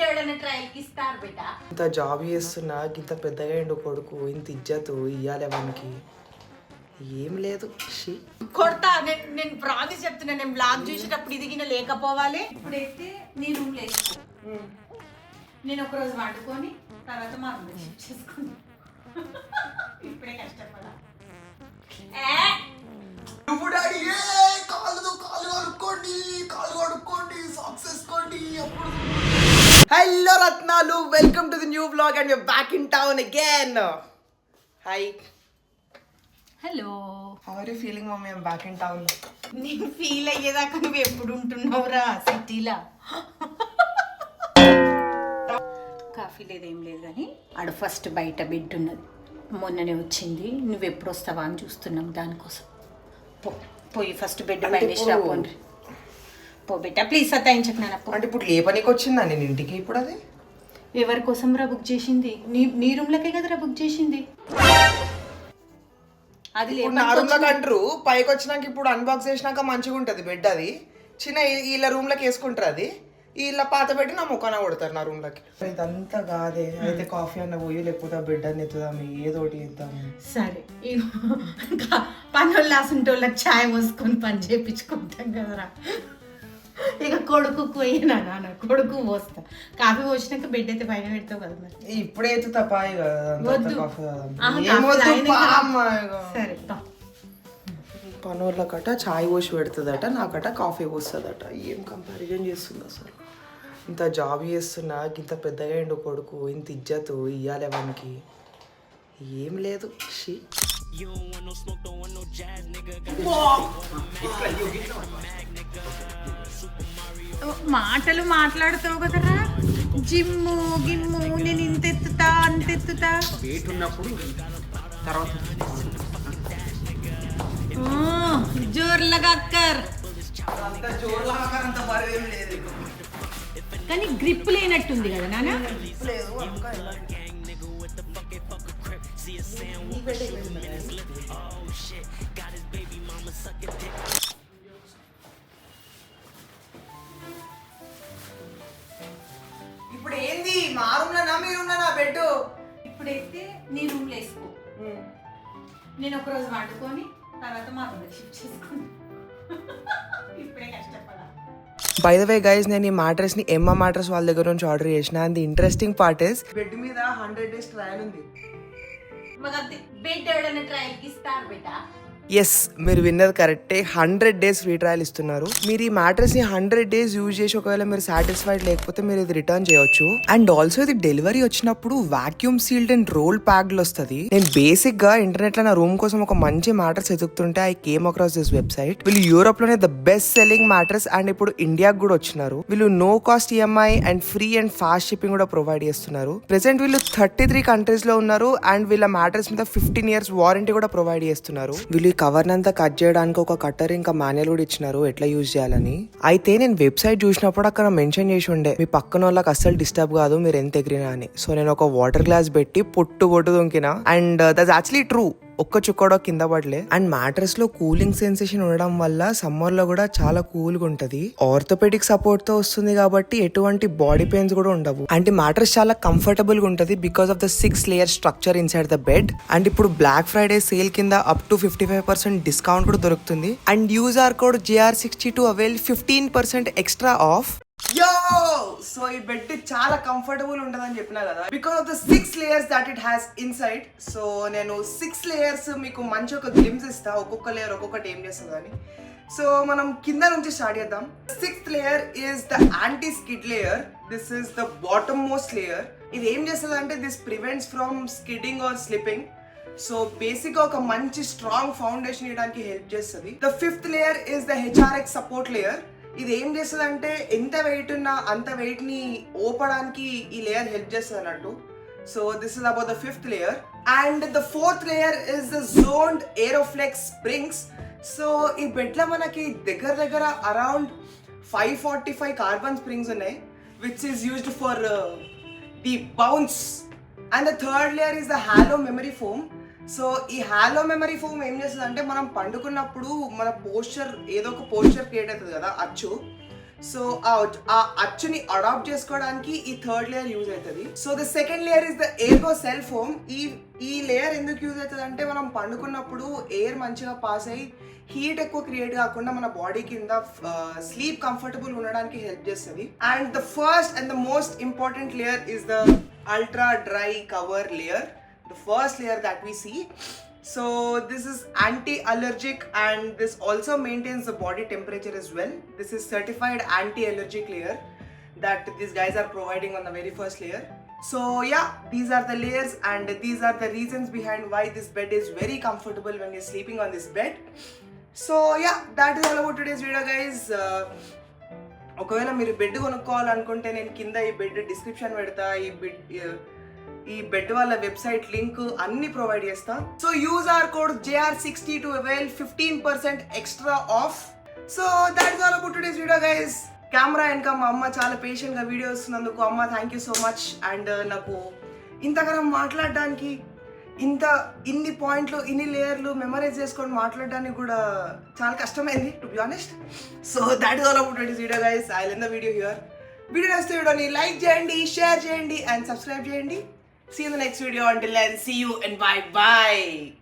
Bed ఎవడైనా ట్రయల్కి ఇస్తారు బిడ్డ. ఇంత జాబ్ చేస్తున్నా ఇంత పెద్దగా ఎండు కొడుకు ఇంత ఇజ్జతు ఇయ్యాలి వానికి. ఏం లేదు షీ. కొడతా నేను నేను ప్రామిస్ చెప్తున్నా నేను బ్లాగ్ చూసేటప్పుడు ఇది గిన లేకపోవాలి. ఇప్పుడైతే నీ రూమ్ లేసుకో నేను ఒక రోజు వండుకొని తర్వాత మా రూమ్ షిఫ్ట్ చేసుకుని ఇప్పుడే కష్టపడా. ఏ? నువ్వు డాడీ ఏ? రత్నాలు welcome to the new blog and your back in town again hi hello how are you feeling mummy I'm back in town నేను ఫీల్ అయ్యేదాకా నువ్వు ఎప్పుడు ఉంటున్నావురా సిటీలా? కాఫీ లేదేం లేదు కానీ ఆడ ఫస్ట్ బయట బెడ్ ఉన్నది. మొన్ననే వచ్చింది. నువ్వు ఎప్పుడు వస్తావా అని చూస్తున్నాం దానికోసం. పో పోయి ఫస్ట్ బెడ్ ఇప్పుడు- రాపోండి పో బిడ్డ ప్లీజ్ సతాయించకు నాన్న అంటే ఇప్పుడు లేపనికి వచ్చిందా నేను ఇంటికి ఇప్పుడు అది? ఎవరి కోసం రా బుక్ చేసింది? నీ నీ రూమ్లకే కదరా బుక్ చేసింది? అది ఇప్పుడు నా రూమ్లోకి అంటారు. పైకి వచ్చినాక ఇప్పుడు అన్బాక్స్ చేసినాక మంచిగా ఉంటుంది బెడ్ అది. చిన్న వీళ్ళ రూమ్లోకి వేసుకుంటారు అది. వీళ్ళ పాత బెడ్ నా ముఖాన కొడతారు నా రూమ్లోకి ఇదంతా కాదే. అయితే కాఫీ అన్న పోయి లేకపోతే బెడ్ అని ఎత్తుదాం ఏదో ఒకటి ఇద్దాం సరే ఇగో ఇంకా పనులు లాసుంటోళ్ళకి ఛాయ్ పోసుకొని పని చేయించుకుంటాం కదరా. కొడుకు పోయినా నాన్న కొడుకు పోస్తా కాఫీ పోసినాక బెడ్ అయితే పైన పెడతావు కదా మరి ఇప్పుడే ఎత్తుతా పాయి కదా అంతా వద్దు. కాఫీ తాగుదాం. ఆహా, ఏం కాఫీ వద్దు, తాగినా పా కదా. అమ్మా, ఇగ. సరే. పనోళ్ళకట చాయ్ పోసి పెడుతుందట నాకట కాఫీ పోస్తుందట ఏం కంపారిజన్ చేస్తుంది అసలు ఇంత జాబ్ చేస్తున్నా ఇంత పెద్దగా ఎండు కొడుకు ఇంత ఇజ్జతు ఇయ్యాలి వానికి ఏం లేదు షీ మాటలు మాట్లాడుతావు కదరా? జిమ్ము గిమ్ము నేను ఇంత ఎత్తుతా అంత ఎత్తుతా. వెయిట్ ఉన్నప్పుడు తర్వాత జోర్లగా అక్కర్. కానీ గ్రిప్ లేనట్టుంది కదా నాన్న లేదు ఇప్పుడు ఏంది మా రూమ్లోనా మీరున్నానా బెడ్ ఇప్పుడైతే నీ రూమ్ వేసుకో. నేను ఒక రోజు వండుకొని తర్వాత మా రూమ్ షిఫ్ట్ చేసుకుని ఇప్పుడే కష్టపడా. బై ద వే గైస్ నేను ఈ మ్యాట్రెస్ని ఎమ్మ మ్యాట్రెస్ వాళ్ళ దగ్గర నుంచి ఆర్డర్ చేసిన. And the interesting part is bed మీద హండ్రెడ్ డేస్ ట్రయల్ ఉంది. మగ బెడ్ ఎవడైనా ట్రయల్కి ఇస్తారు బెట ఎస్ మీరు విన్నది కరెక్టే హండ్రెడ్ డేస్ ఫ్రీ ట్రయల్ ఇస్తున్నారు. మీరు ఈ మ్యాట్రెస్ని హండ్రెడ్ డేస్ యూజ్ చేసి ఒకవేళ మీరు సాటిస్ఫైడ్ లేకపోతే మీరు ఇది రిటర్న్ చేయొచ్చు. అండ్ ఆల్సో ఇది డెలివరీ వచ్చినప్పుడు vacuum sealed and roll packed వస్తుంది. నేను బేసిక్గా ఇంటర్నెట్లో నా రూమ్ కోసం ఒక మంచి mattress ఎదుగుతుంటే I came across this website వీళ్ళు యూరోప్లోనే the best selling mattress and ఇప్పుడు ఇండియాకి కూడా వచ్చినారు. వీళ్ళు no cost EMI and free and fast shipping కూడా ప్రొవైడ్ చేస్తున్నారు. ప్రెసెంట్ వీళ్ళు థర్టీ త్రీ కంట్రీస్లో ఉన్నారు అండ్ వీళ్ళ మ్యాట్రెస్ మీద ఫిఫ్టీన్ ఇయర్స్ వారంటీ కూడా ప్రొవైడ్ చేస్తున్నారు. వీళ్ళు కవర్నంతా కట్ చేయడానికి ఒక కట్టర్ ఇంకా మాన్యువల్ కూడా ఇచ్చినారు. ఎట్లా యూజ్ చేయాలని? అయితే నేను వెబ్సైట్ చూసినప్పుడు అక్కడ మెన్షన్ చేసి ఉండే మీ పక్కన వాళ్ళకి అస్సలు డిస్టర్బ్ కాదు మీరు ఎంత ఎగిరినా అని. సో నేను ఒక వాటర్ గ్లాస్ పెట్టి పొట్టు పొట్టు దొంకిన అండ్ దట్స్ యాక్చువల్లీ ట్రూ ఒక్క చుక్కడో కింద పడలే. అండ్ మ్యాట్రెస్లో కూలింగ్ సెన్సేషన్ ఉండడం వల్ల సమ్మర్లో కూడా చాలా కూల్గా ఉంటది. ఆర్థోపెడిక్ సపోర్ట్తో వస్తుంది కాబట్టి ఎటువంటి బాడీ పెయిన్స్ కూడా ఉండవు. అండ్ మ్యాట్రెస్ చాలా కంఫర్టబుల్గా ఉంటది because of the six layer structure inside the bed. And ఇప్పుడు బ్లాక్ ఫ్రైడే సేల్ కింద up to fifty five percent discount కూడా దొరుకుతుంది. And use our code GR sixty two avail fifteen percent extra off. Yo so ఈ bed చాలా comfortable ఉంటుందని చెప్పినా కదా. Because of the six layers that it has inside so నేను six layers మీకు మంచి ఒక గ్లిమ్స్ ఇస్తా. ఒక్కొక్క లేయర్ ఒక్కొక్కటి ఏం చేస్తుంది అని. సో మనం కింద నుంచి స్టార్ట్ చేద్దాం. Sixth layer is the anti skid layer this is the bottom most layer ఇది ఏం చేస్తుంది అంటే this prevents from skidding or slipping so basic ఒక మంచి స్ట్రాంగ్ ఫౌండేషన్ ఇవ్వడానికి హెల్ప్ చేస్తుంది. The fifth layer is the HRX support layer ఇది ఏం చేస్తుంది అంటే ఎంత వెయిట్ ఉన్నా అంత వెయిట్ని ఓపడానికి ఈ లేయర్ హెల్ప్ చేస్తుంది అన్నట్టు. So this is about the fifth layer and the fourth layer is the zoned aeroflex springs so ఈ బెడ్లో మనకి దగ్గర దగ్గర around five forty five carbon springs ఉన్నాయి which is used for the bounce and the third layer is the halo memory foam so ఈ halo memory foam ఏం చేస్తుంది అంటే మనం పండుకున్నప్పుడు మన పోస్చర్ ఏదో ఒక పోస్చర్ క్రియేట్ అవుతుంది కదా అచ్చు. సో ఆ అచ్చుని అడాప్ట్ చేసుకోవడానికి ఈ థర్డ్ లేయర్ యూజ్ అవుతుంది. So the second layer is the Airgo cell foam ఈ ఈ లేయర్ ఎందుకు యూజ్ అవుతుంది అంటే మనం పండుకున్నప్పుడు ఎయిర్ మంచిగా పాస్ అయ్యి హీట్ ఎక్కువ క్రియేట్ కాకుండా మన బాడీ కింద స్లీప్ కంఫర్టబుల్ ఉండడానికి హెల్ప్ చేస్తుంది. And the first and the most important layer is the ultra dry cover layer the first layer that we see so this is anti-allergic and this also maintains the body temperature as well this is certified anti-allergic layer that these guys are providing on the very first layer so yeah these are the layers and these are the reasons behind why this bed is very comfortable when you're sleeping on this bed so yeah that is all about today's video guys uh, ఒకవేళ మీరు bed కొనుక్కోవాలనుకుంటే నేను కింద ఈ bed description పెడతా ఈ bed ఈ bed వాళ్ళ website link అన్ని ప్రొవైడ్ చేస్తా. So use our code JR sixty two avail fifteen percent extra off. So that is all about today's video guys camera వెనక మా అమ్మ చాలా పేషెంట్గా వీడియో వస్తున్నందుకు అమ్మ thank you so much and నాకు ఇంతకరం మాట్లాడడానికి ఇంత ఇన్ని పాయింట్లు ఇన్ని లేయర్లు మెమరైజ్ చేసుకొని మాట్లాడడానికి కూడా చాలా కష్టమైంది to be honest so that is all about today's video guys I'll లెన్ the video here video నచ్చితే వీడియోని లైక్ చేయండి షేర్ చేయండి అండ్ సబ్స్క్రైబ్ చేయండి. See you in the next video. Until then, see you and bye bye.